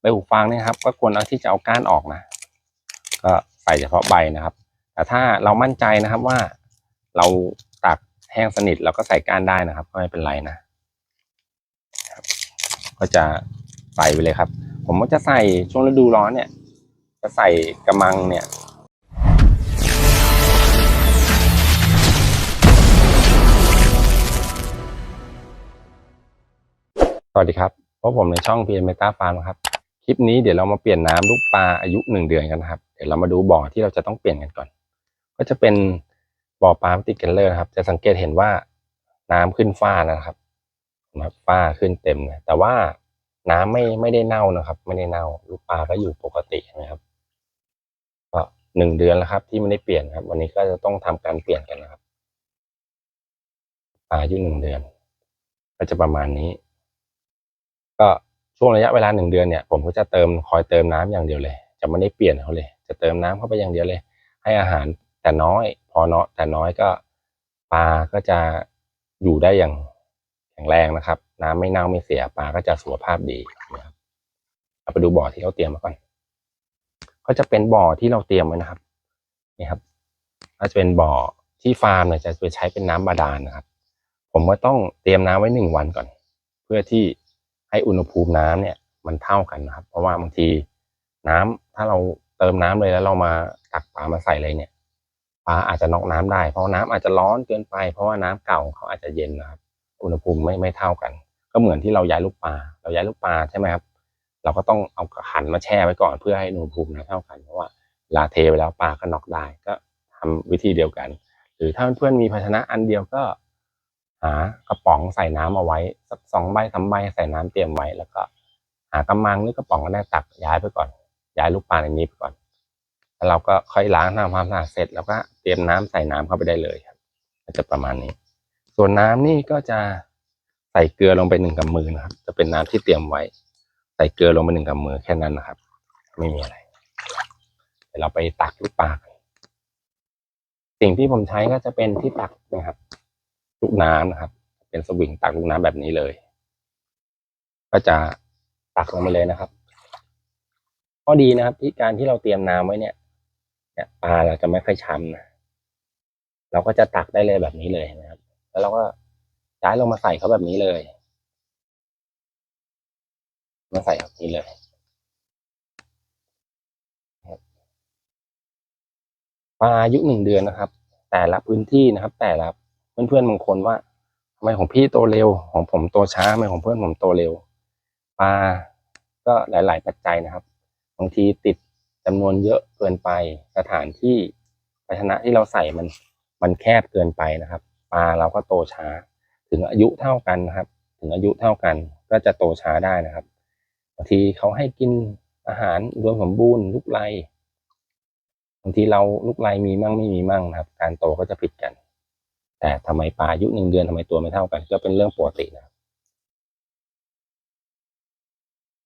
ใบหูฟางเนี่ยครับ ก็ควรเอาที่จะเอาก้านออกนะ ก็ใส่เฉพาะใบนะครับ แต่ถ้าเรามั่นใจนะครับว่าเราตากแห้งสนิทเราก็ใส่ก้านได้นะครับก็ไม่เป็นไรนะก็จะใส่ไปเลยครับ ผมก็จะใส่ช่วงฤดูร้อนเนี่ย จะใส่กระมังเนี่ยสวัสดีครับพบผมในช่อง PM Meta Farm นะครับ ลิปนี้เดี๋ยวเรามาเปลี่ยนน้ำลูกปลาอายุหนึ่งเดือนกันนะครับ เดี๋ยวเรามาดูบ่อที่เราจะต้องเปลี่ยนกันก่อน ก็จะเป็นบ่อปลาติกเกลเลอร์นะครับ จะสังเกตเห็นว่าน้ำขึ้นฟ้านะครับนะครับฟ้าขึ้นเต็มเลยแต่ว่าน้ำไม่ไม่ได้เน่านะครับ ไม่ได้เน่าลูกปลาก็อยู่ปกตินะครับก็หนึ่งเดือนแล้วครับ ที่ไม่ได้เปลี่ยนครับ วันนี้ก็จะต้องทำการเปลี่ยนกันนะครับปลาอายุหนึ่งเดือน ก็จะประมาณนี้ ก็ ช่วงระยะเวลาหนึ่งเดือนเนี่ยผมก็จะเติมคอยเติมน้ำอย่างเดียวเลย จะไม่ได้เปลี่ยนเขาเลย จะเติมน้ำเข้าไปอย่างเดียวเลย ให้อาหารแต่น้อย พอเนาะแต่น้อยก็ปลาก็จะอยู่ได้อย่างแข็งแรงนะครับ น้ำไม่เน่าไม่เสียปลาก็จะสุขภาพดีนะครับเอาไปดูบ่อที่เราเตรียมมาก่อนก็จะเป็นบ่อที่เราเตรียมไว้นะครับนี่ครับก็จะเป็นบ่อที่ฟาร์มเนี่ยจะไปใช้เป็นน้ำบาดาลนะครับ ผมก็ต้องเตรียมน้ำไว้หนึ่งวันก่อน เพื่อที่ ให้อุณหภูมิน้ำเนี่ยมันเท่ากันนะครับ เพราะว่าบางทีน้ำถ้าเราเติมน้ำเลยแล้วเรามาตักปลามาใส่เลยเนี่ยปลาอาจจะนอกน้ำได้ เพราะน้ำอาจจะร้อนเกินไป เพราะว่าน้ำเก่าเขาอาจจะเย็นนะครับ อุณหภูมิไม่ไม่เท่ากัน ก็เหมือนที่เราย้ายลูกปลาเราย้ายลูกปลาใช่ไหมครับ เราก็ต้องเอาขันมาแช่ไว้ก่อนเพื่อให้อุณหภูมิน้ำเท่ากัน เพราะว่าลาเทไปแล้วปลาก็นอกได้ก็ทำวิธีเดียวกัน หรือถ้าเพื่อนๆมีภาชนะอันเดียวก็ หากระป๋องใส่น้ำเอาไว้สักสองใบสามใบใส่น้ำเตรียมไว้ แล้วก็หากำมังหรือกระป๋องก็ได้ตักย้ายไปก่อน ย้ายลูกปลาในนี้ไปก่อนแล้วเราก็ค่อยล้างทำความสะอาดเสร็จแล้วก็เตรียมน้ำใส่น้ำเข้าไปได้เลยครับจะประมาณนี้ ส่วนน้ำนี่ก็จะใส่เกลือลงไปหนึ่งกำมือนะครับ จะเป็นน้ำที่เตรียมไว้ ใส่เกลือลงไปหนึ่งกำมือแค่นั้นนะครับ ไม่มีอะไรเดี๋ยวเราไปตักลูกปลาสิ่งที่ผมใช้ก็จะเป็นที่ตักนะครับ ลูกน้ำนะครับ เป็นสวิงตักลูกน้ำแบบนี้เลย ก็จะตักลงมาเลยนะครับข้อดีนะครับ ที่การที่เราเตรียมน้ำไว้เนี่ยเนี่ยปลาเราจะไม่ค่อยช้ำนะเราก็จะตักได้เลยแบบนี้เลยนะครับ แล้วเราก็ย้ายลงมาใส่เขาแบบนี้เลย มาใส่แบบนี้เลยปลาอายุหนึ่งเดือนนะครับ แต่ละพื้นที่นะครับ แต่ละ เพื่อนๆบางคนว่าทำไมของพี่โตเร็ว ของผมโตช้าทำไมของเพื่อนผมโตเร็วปลาก็หลาย ๆ ปัจจัยนะครับบางทีติดจำนวนเยอะเกินไปสถานที่ภาชนะที่เราใส่มันมันแคบเกินไปนะครับปลาเราก็โตช้า ถึงอายุเท่ากันนะครับ ถึงอายุเท่ากันก็จะโตช้าได้นะครับบางทีเขาให้กินอาหารรวมสมบูรณ์ลูกไลบางทีเราลูกไลมีมั่งไม่มีมั่งนะครับ การโตก็จะผิดกัน แต่ทำไมปลาอายุหนึ่งเดือนทำไมตัวไม่เท่ากัน ก็เป็นเรื่องปกตินะ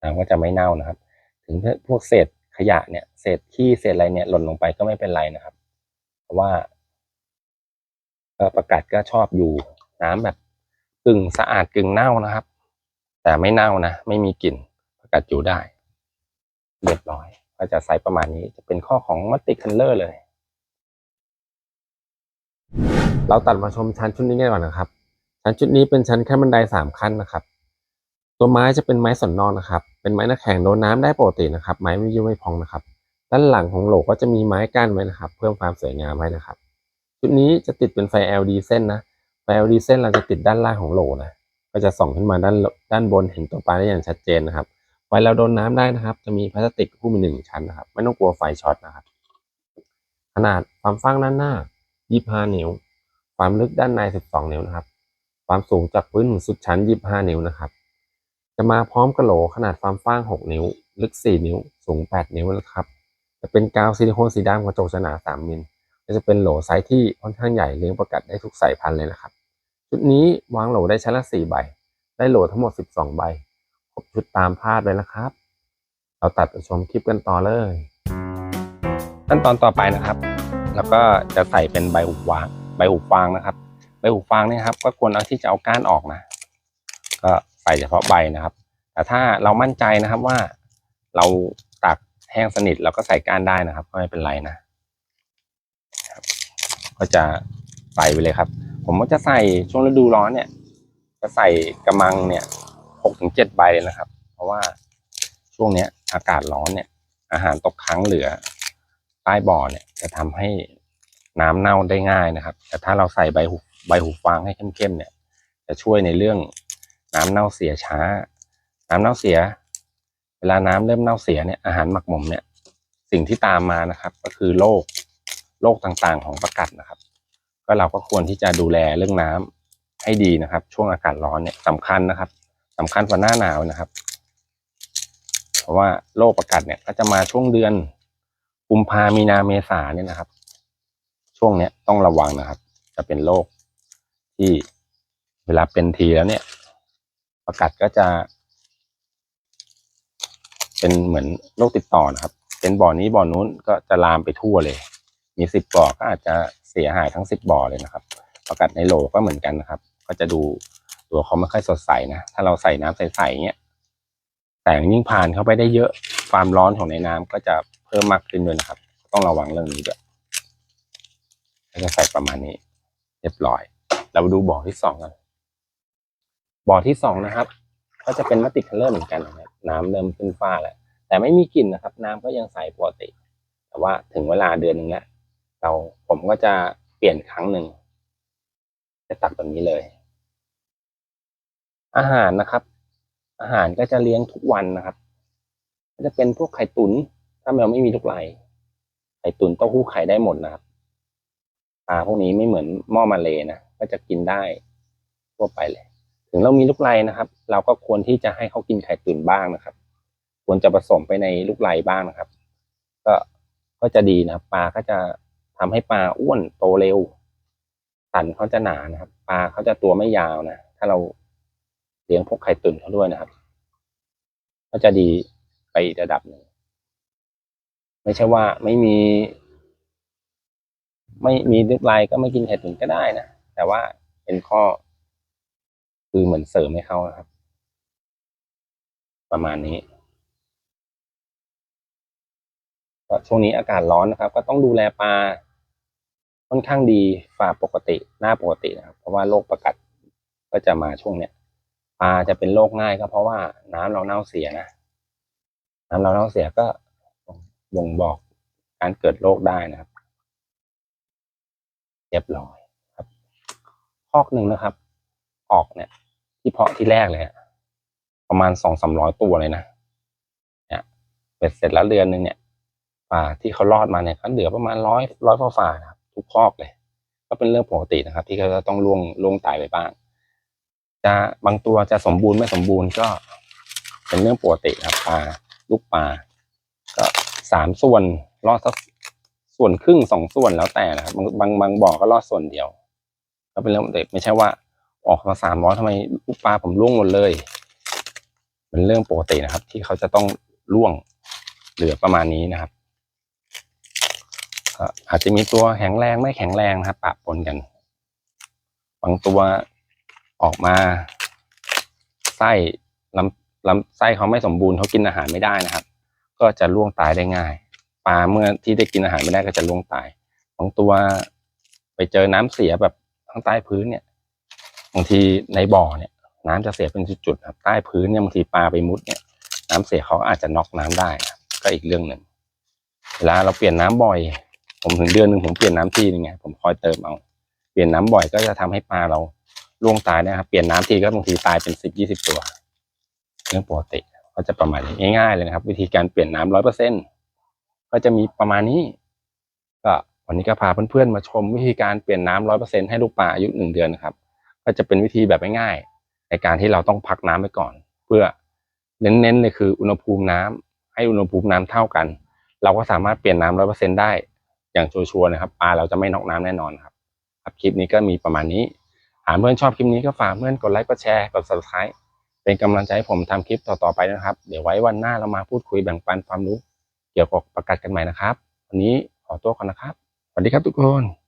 น้ำก็จะไม่เน่านะครับ ถึงพวกเศษขยะเนี่ยเศษขี้เศษอะไรเนี่ยหล่นลงไปก็ไม่เป็นไรนะครับ เพราะว่าประกาศก็ชอบอยู่น้ำแบบกึ่งสะอาดกึ่งเน่านะครับ แต่ไม่เน่านะไม่มีกลิ่นประกาศอยู่ได้เรียบร้อยก็จะใส่ประมาณนี้จะเป็นข้อของมัตติคันเลอร์เลย เราตัดมาชมชั้นชุดนี้กันก่อนนะครับ ชั้นชุดนี้เป็นชั้นขั้นบันไดสามขั้นนะครับ ตัวไม้จะเป็นไม้สนนอกนะครับ เป็นไม้น้าแข็งโดนน้ำได้ปกตินะครับ ไม้ไม่ยุ่ยไม่พองนะครับ ด้านหลังของโหลก็จะมีไม้กั้นไว้นะครับ เพิ่มความสวยงามให้นะครับ ชุดนี้จะติดเป็นไฟ LED เส้นนะ ไฟ LED เส้นเราจะติดด้านล่างของโหลนะ ก็จะส่องขึ้นมาด้านด้านบนเห็นตัวปลาได้อย่างชัดเจนนะครับ ไฟเราโดนน้ำได้นะครับ จะมีพลาสติกหุ้มหนึ่งชั้นนะครับ ไม่ต้องกลัวไฟช็อตนะครับ ขนาดความฟ้างด้านหน้า25นิ้ว ความลึกด้านใน 12 นิ้วนะครับ ความสูงจากพื้นถึงสุดชั้น 25 นิ้วนะครับ จะมาพร้อมกระโหลขนาดความฟ้าง 6 นิ้ว ลึก 4 นิ้ว สูง 8 นิ้วนะครับ จะเป็นกาวซิลิโคนสีดำกระจกหนา 3 มิลจะเป็นโหลไซส์ที่ค่อนข้างใหญ่เลี้ยงประกัดได้ทุกสายพันธุ์เลยนะครับ ชุดนี้วางโหลได้ชั้นละ4ใบ ได้โหลทั้งหมด 12 ใบ ครบชุดตามภาพเลยนะครับ เราตัดไปชมคลิปกันต่อเลยขั้นตอนต่อไปนะครับ แล้วก็จะใส่เป็นใบหูวาง ใบหูฟางนะครับ ใบหูฟางเนี่ยครับ ก็ควรเอาที่จะเอาก้านออกนะ ก็ใส่เฉพาะใบนะครับ แต่ถ้าเรามั่นใจนะครับว่าเราตักแห้งสนิทเราก็ใส่ก้านได้นะครับ ก็ไม่เป็นไรนะก็จะใส่ไปเลยครับ ผมก็จะใส่ช่วงฤดูร้อนเนี่ย จะใส่กระมังเนี่ยหกถึงเจ็ดใบเลยนะครับ เพราะว่าช่วงเนี้ยอากาศร้อนเนี่ย อาหารตกค้างเหลือใต้บ่อเนี่ย จะทำให้ น้ำเน่าได้ง่ายนะครับ แต่ถ้าเราใส่ใบหูใบหูฟางให้เข้มๆเนี่ย จะช่วยในเรื่องน้ำเน่าเสียช้า น้ำเน่าเสีย เวลาน้ำเริ่มเน่าเสียเนี่ยอาหารหมักหมมเนี่ย สิ่งที่ตามมานะครับ ก็คือโรคโรคต่างๆของประกัดนะครับ ก็เราก็ควรที่จะดูแลเรื่องน้ำให้ดีนะครับ ช่วงอากาศร้อนเนี่ยสำคัญนะครับสำคัญกว่าหน้าหนาวนะครับ เพราะว่าโรคประกัดเนี่ยก็จะมาช่วงเดือนกุมภามีนาเมษาเนี่ยนะครับ ช่วงเนี้ยต้องระวังนะครับ จะเป็นโรคที่เวลาเป็นทีแล้วเนี่ย ประกัดก็จะ เป็นเหมือนโรคติดต่อนะครับ เป็นบ่อนี้บ่อนู้นก็จะลามไปทั่วเลย มีสิบบ่อก็อาจจะเสียหายทั้งสิบบ่อเลยนะครับ ประกัดในโหลก็เหมือนกันนะครับ ก็จะดูตัวเขาไม่ค่อยสดใสนะ ถ้าเราใส่น้ำใสๆเงี้ยแสงยิ่งผ่านเข้าไปได้เยอะความร้อนของในน้ำก็จะเพิ่มมากขึ้นด้วยนะครับ ต้องระวังเรื่องนี้ด้วย ก็จะใส่ประมาณนี้ เรียบร้อย เราดูบ่อที่สองกันบ่อที่สองนะครับ ก็จะเป็นมัตติคัลเลอร์เหมือนกันนะครับน้ำเริ่มขึ้นฟ้าแล้วแต่ไม่มีกลิ่นนะครับ น้ำก็ยังใสปกติ แต่ว่าถึงเวลาเดือนหนึ่งแล้วเราผมก็จะเปลี่ยนครั้งหนึ่งจะตักแบบนี้เลย อาหารนะครับ อาหารก็จะเลี้ยงทุกวันนะครับ ก็จะเป็นพวกไข่ตุนถ้าเราไม่มีลูกไหลไข่ตุนเต้าหู้ไข่ได้หมดนะครับาพวกนี้ไม่เหมือนหม้อมาเลยนะก็จะกินได้ทั่วไปเลย ถึงเรามีลูกไหลนะครับ เราก็ควรที่จะให้เขากินไข่ตุนบ้างนะครับ ควรจะผสมไปในลูกไหลบ้างนะครับ ก็ก็จะดีนะครับปลาก็จะทำให้ปลาอ้วนโตเร็วสันเขาจะหนานะครับ ปลาเขาจะตัวไม่ยาวนะถ้าเราเลี้ยงพวกไข่ตุนเขาด้วยนะครับ ก็จะดีไปอีกระดับหนึ่งไม่ใช่ว่าไม่มี ไม่มีลูกลก็ไม่กินไข่ตุนก็ได้นะแต่ว่าเป็นข้อ คือเหมือนเสริมให้เขานะครับ ประมาณนี้ช่วงนี้อากาศร้อนนะครับ ก็ต้องดูแลปลาค่อนข้างดีฝ่าปกติหน้าปกตินะครับ เพราะว่าโรคประกัดก็จะมาช่วงเนี้ยปลาจะเป็นโรคง่ายก็เพราะว่าน้ำเราเน่าเสียนะน้ำเราเน่าเสียก็บ่งบอกการเกิดโรคได้นะครับ เรียบร้อยครับคอกหนึ่งนะครับ ออกเนี่ย ที่เพาะที่แรกเลยอะประมาณสองสามร้อยตัวเลยนะเนี่ยเป็ดเสร็จแล้วเดือนหนึ่งเนี่ยป่าที่เขารอดมาเนี่ยเขาเหลือประมาณร้อยร้อยฝ่าฝ่าครับทุกคอกเลย ก็เป็นเรื่องปกตินะครับ ที่เขาจะต้องล่วงล่วงตายไปบ้าง จะบางตัวจะสมบูรณ์ไม่สมบูรณ์ก็ เป็นเรื่องปกตินะครับปลาลูกปลาก็สามส่วนรอดสัก ส่วนครึ่งสองส่วนแล้วแต่นะครับบางบางบ่อก็รอดส่วนเดียว ก็เป็นเรื่องปกติไม่ใช่ว่า ออกมาสามร้อยทำไมลูกปลาผมล่วงหมดเลยเป็นเรื่องปกตินะครับ ที่เขาจะต้องล่วงเหลือประมาณนี้นะครับอาจจะมีตัวแข็งแรงไม่แข็งแรงนะครับปะปนกัน บางตัวออกมาไส้ลำลำไส้เขาไม่สมบูรณ์เขากินอาหารไม่ได้นะครับ ก็จะล่วงตายได้ง่าย ปลาเมื่อที่ได้กินอาหารไม่ได้ก็จะล่วงตายบางตัวไปเจอน้ำเสียแบบข้างใต้พื้นเนี่ยบางทีในบ่อเนี่ย น้ำจะเสียเป็นจุดๆครับใต้พื้นเนี่ยบางทีปลาไปมุดเนี่ย น้ำเสียเขาอาจจะน็อกน้ำได้ก็อีกเรื่องหนึ่งเวลาเราเปลี่ยนน้ำบ่อย ผมถึงเดือนหนึ่งผมเปลี่ยนน้ำทีนึงไงผมคอยเติมเอาเปลี่ยนน้ำบ่อยก็จะทำให้ปลาเราล่วงตายนะครับ เปลี่ยนน้ำทีก็บางทีตายเป็นสิบยี่สิบตัว เรื่องปกติก็จะประมาณนี้ง่ายๆเลยนะครับ วิธีการเปลี่ยนน้ำร้อยเปอร์เซ็นต์ ก็จะมีประมาณนี้ ก็วันนี้ก็พาเพื่อนๆมาชมวิธีการเปลี่ยนน้ำร้อยเปอร์เซ็นให้ลูกปลาอายุหนึ่งเดือนนะครับ ก็จะเป็นวิธีแบบง่ายๆในการที่เราต้องพักน้ำไว้ก่อน เพื่อเน้นๆเลยคืออุณหภูมิน้ำให้อุณหภูมิน้ำเท่ากัน เราก็สามารถเปลี่ยนน้ำร้อยเปอร์เซ็นได้ อย่างชัวร์ๆนะครับปลาเราจะไม่นอกน้ำแน่นอนครับครับคลิปนี้ก็มีประมาณนี้หากเพื่อนชอบคลิปนี้ก็ฝากเพื่อนกดไลค์กดแชร์กด subscribe เป็นกำลังใจให้ผมทำคลิปต่อๆไปนะครับ เดี๋ยวไว้วันหน้าเรามาพูดคุยแบ่งปันความรู้ เกี่ยวกับประกาศกันใหม่นะครับ วันนี้ขอตัวก่อนนะครับ สวัสดีครับทุกคน